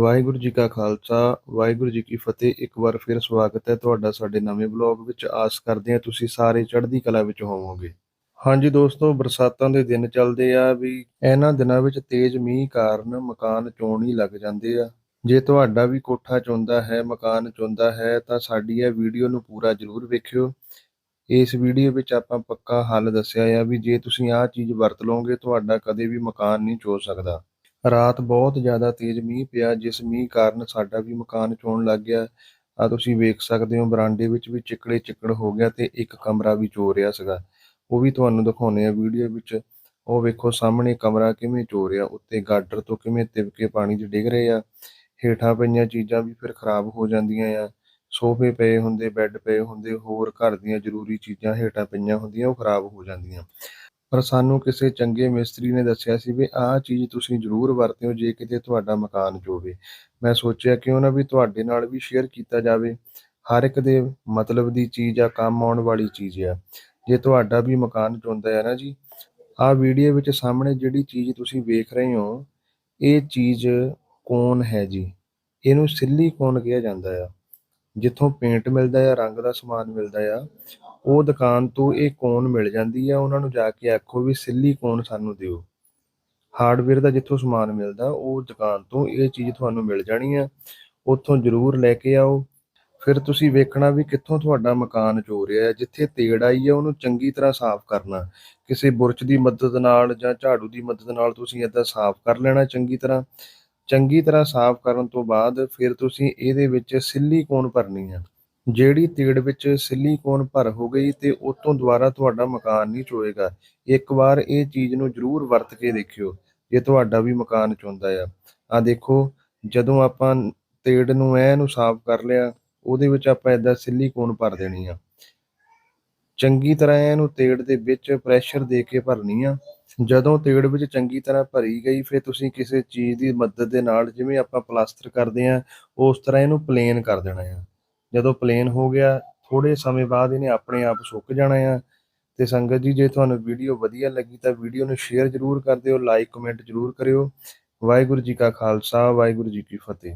ਵਾਹਿਗੁਰੂ ਜੀ ਕਾ ਖਾਲਸਾ, ਵਾਹਿਗੁਰੂ ਜੀ ਕੀ ਫਤਿਹ। ਇੱਕ ਵਾਰ ਫਿਰ ਸਵਾਗਤ ਹੈ ਤੁਹਾਡਾ ਸਾਡੇ ਨਵੇਂ ਬਲੌਗ ਵਿੱਚ। ਆਸ ਕਰਦੇ ਹਾਂ ਤੁਸੀਂ ਸਾਰੇ ਚੜ੍ਹਦੀ ਕਲਾ ਵਿੱਚ ਹੋਵੋਗੇ। ਹਾਂਜੀ ਦੋਸਤੋ, ਬਰਸਾਤਾਂ ਦੇ ਦਿਨ ਚੱਲਦੇ ਆ ਵੀ ਇਹਨਾਂ ਦਿਨਾਂ ਵਿੱਚ ਤੇਜ਼ ਮੀਂਹ ਕਾਰਨ ਮਕਾਨ ਚੋਣ ਹੀ ਲੱਗ ਜਾਂਦੇ ਆ। ਜੇ ਤੁਹਾਡਾ ਵੀ ਕੋਠਾ ਚੋਂਦਾ ਹੈ, ਮਕਾਨ ਚੋਂਦਾ ਹੈ, ਤਾਂ ਸਾਡੀ ਇਹ ਵੀਡੀਓ ਨੂੰ ਪੂਰਾ ਜ਼ਰੂਰ ਵੇਖਿਓ। ਇਸ ਵੀਡੀਓ ਵਿੱਚ ਆਪਾਂ ਪੱਕਾ ਹੱਲ ਦੱਸਿਆ ਆ ਵੀ ਜੇ ਤੁਸੀਂ ਆਹ ਚੀਜ਼ ਵਰਤ ਲਓਗੇ, ਤੁਹਾਡਾ ਕਦੇ ਵੀ ਮਕਾਨ ਨਹੀਂ ਚੋ ਸਕਦਾ। ਰਾਤ ਬਹੁਤ ਜ਼ਿਆਦਾ ਤੇਜ਼ ਮੀਂਹ ਪਿਆ, ਜਿਸ ਮੀਂਹ ਕਾਰਨ ਸਾਡਾ ਵੀ ਮਕਾਨ ਚੋਣ ਲੱਗ ਗਿਆ। ਆ ਤੁਸੀਂ ਵੇਖ ਸਕਦੇ ਹੋ, ਬਰਾਂਡੇ ਵਿੱਚ ਵੀ ਚਿੱਕੜੇ ਚਿੱਕੜ ਹੋ ਗਿਆ ਤੇ ਇੱਕ ਕਮਰਾ ਵੀ ਚੋ ਰਿਹਾ ਸੀਗਾ। ਉਹ ਵੀ ਤੁਹਾਨੂੰ ਦਿਖਾਉਣੇ ਆ ਵੀਡੀਓ ਵਿੱਚ। ਉਹ ਵੇਖੋ ਸਾਹਮਣੇ ਕਮਰਾ ਕਿਵੇਂ ਚੋ ਰਿਹਾ, ਉੱਤੇ ਗਾਡਰ ਤੋਂ ਕਿਵੇਂ ਤਿਵਕੇ ਪਾਣੀ 'ਚ ਡਿੱਗ ਰਹੇ ਆ। ਹੇਠਾਂ ਪਈਆਂ ਚੀਜ਼ਾਂ ਵੀ ਫਿਰ ਖਰਾਬ ਹੋ ਜਾਂਦੀਆਂ ਆ। ਸੋਫੇ ਪਏ ਹੁੰਦੇ, ਬੈੱਡ ਪਏ ਹੁੰਦੇ, ਹੋਰ ਘਰ ਦੀਆਂ ਜ਼ਰੂਰੀ ਚੀਜ਼ਾਂ ਹੇਠਾਂ ਪਈਆਂ ਹੁੰਦੀਆਂ, ਉਹ ਖਰਾਬ ਹੋ ਜਾਂਦੀਆਂ। ਪਰ ਸਾਨੂੰ ਕਿਸੇ ਚੰਗੇ ਮਿਸਤਰੀ ਨੇ ਦੱਸਿਆ ਸੀ ਵੀ ਆਹ ਚੀਜ਼ ਤੁਸੀਂ ਜ਼ਰੂਰ ਵਰਤਿਓ ਜੇ ਕਿਤੇ ਤੁਹਾਡਾ ਮਕਾਨ ਜੋਵੇ। ਮੈਂ ਸੋਚਿਆ ਕਿਉਂ ਨਾ ਵੀ ਤੁਹਾਡੇ ਨਾਲ ਵੀ ਸ਼ੇਅਰ ਕੀਤਾ ਜਾਵੇ। ਹਰ ਇੱਕ ਦੇ ਮਤਲਬ ਦੀ ਚੀਜ਼ ਆ, ਕੰਮ ਆਉਣ ਵਾਲੀ ਚੀਜ਼ ਆ। ਜੇ ਤੁਹਾਡਾ ਵੀ ਮਕਾਨ ਚੋਂਦਾ ਹੈ ਨਾ ਜੀ, ਆਹ ਵੀਡੀਓ ਵਿੱਚ ਸਾਹਮਣੇ ਜਿਹੜੀ ਚੀਜ਼ ਤੁਸੀਂ ਵੇਖ ਰਹੇ ਹੋ, ਇਹ ਚੀਜ਼ ਕੋਨ ਹੈ ਜੀ? ਇਹਨੂੰ ਸਿੱਲੀ ਸਿਲੀਕੋਨ ਕਿਹਾ ਜਾਂਦਾ ਆ? ਜਿੱਥੋਂ ਪੇਂਟ ਮਿਲਦਾ ਆ, ਰੰਗ ਦਾ ਸਮਾਨ ਮਿਲਦਾ ਆ, ਉਹ ਦੁਕਾਨ ਤੋਂ ਇਹ ਕੋਨ ਮਿਲ ਜਾਂਦੀ ਆ, ਉਹਨਾਂ ਨੂੰ ਜਾ ਕੇ ਆਖੋ ਵੀ ਸਿੱਲੀ ਸਿਲੀਕੋਨ ਸਾਨੂੰ ਦਿਓ। ਹਾਰਡਵੇਅਰ ਦਾ ਜਿੱਥੋਂ ਸਮਾਨ ਮਿਲਦਾ, ਉਹ ਦੁਕਾਨ ਤੋਂ ਇਹ ਚੀਜ਼ ਤੁਹਾਨੂੰ ਮਿਲ ਜਾਣੀ ਆ। ਉੱਥੋਂ ਜ਼ਰੂਰ ਲੈ ਕੇ ਆਓ। ਫਿਰ ਤੁਸੀਂ ਵੇਖਣਾ ਵੀ ਕਿੱਥੋਂ ਤੁਹਾਡਾ ਮਕਾਨ ਚੋ ਰਿਹਾ ਹੈ ਜਿੱਥੇ ਤੇੜ ਆਈ ਹੈ ਉਹਨੂੰ ਚੰਗੀ ਤਰ੍ਹਾਂ ਸਾਫ਼ ਕਰਨਾ। ਕਿਸੇ ਬੁਰਸ਼ ਦੀ ਮਦਦ ਨਾਲ ਜਾਂ ਝਾੜੂ ਦੀ ਮਦਦ ਨਾਲ ਤੁਸੀਂ ਏਦਾਂ ਸਾਫ਼ ਕਰ ਲੈਣਾ ਚੰਗੀ ਤਰ੍ਹਾਂ। ਚੰਗੀ ਤਰ੍ਹਾਂ ਸਾਫ਼ ਕਰਨ ਤੋਂ ਬਾਅਦ ਫਿਰ ਤੁਸੀਂ ਇਹਦੇ ਵਿੱਚ ਸਿਲੀਕੋਨ ਭਰਨੀ ਆ। ਜਿਹੜੀ ਤੇੜ ਵਿੱਚ ਸਿਲੀਕੋਨ ਭਰ ਹੋ ਗਈ ਤੇ ਉਤੋਂ ਦੁਬਾਰਾ ਤੁਹਾਡਾ ਮਕਾਨ ਨਹੀਂ ਚੋਏਗਾ। ਇੱਕ ਵਾਰ ਇਹ ਚੀਜ਼ ਨੂੰ ਜ਼ਰੂਰ ਵਰਤ ਕੇ ਦੇਖਿਓ, ਜੇ ਤੁਹਾਡਾ ਵੀ ਮਕਾਨ ਚੋਂਦਾ ਆ। ਆ ਦੇਖੋ, ਜਦੋਂ ਆਪਾਂ ਤੇੜ ਨੂੰ ਐ ਨੂੰ ਸਾਫ਼ ਕਰ ਲਿਆ, ਉਹਦੇ ਵਿੱਚ ਆਪਾਂ ਏਦਾਂ ਸਿਲੀਕੋਨ ਭਰ ਦੇਣੀ ਆ। ਚੰਗੀ ਤਰ੍ਹਾਂ ਇਹਨੂੰ ਤੇੜ ਦੇ ਵਿੱਚ ਪ੍ਰੈਸ਼ਰ ਦੇ ਕੇ ਭਰਨੀ ਆ। ਜਦੋਂ ਤੇੜ ਵਿੱਚ ਚੰਗੀ ਤਰ੍ਹਾਂ ਭਰੀ ਗਈ, ਫਿਰ ਤੁਸੀਂ ਕਿਸੇ ਚੀਜ਼ ਦੀ ਮਦਦ ਦੇ ਨਾਲ ਜਿਵੇਂ ਆਪਾਂ ਪਲਾਸਟਰ ਕਰਦੇ ਆ ਉਸ ਤਰ੍ਹਾਂ ਇਹਨੂੰ ਪਲੇਨ ਕਰ ਦੇਣਾ ਆ। ਜਦੋਂ ਪਲੇਨ ਹੋ ਗਿਆ ਥੋੜੇ ਸਮੇਂ ਬਾਅਦ ਇਹਨੇ ਆਪਣੇ ਆਪ ਸੁੱਕ ਜਾਣਾ ਆ। ਤੇ ਸੰਗਤ ਜੀ, ਜੇ ਤੁਹਾਨੂੰ ਵੀਡੀਓ ਵਧੀਆ ਲੱਗੀ ਤਾਂ ਵੀਡੀਓ ਨੂੰ ਸ਼ੇਅਰ ਜ਼ਰੂਰ ਕਰ ਦਿਓ ਲਾਈਕ ਕਮੈਂਟ ਜ਼ਰੂਰ ਕਰਿਓ। ਵਾਹਿਗੁਰੂ ਜੀ ਕਾ ਖਾਲਸਾ, ਵਾਹਿਗੁਰੂ ਜੀ ਕੀ ਫਤਿਹ।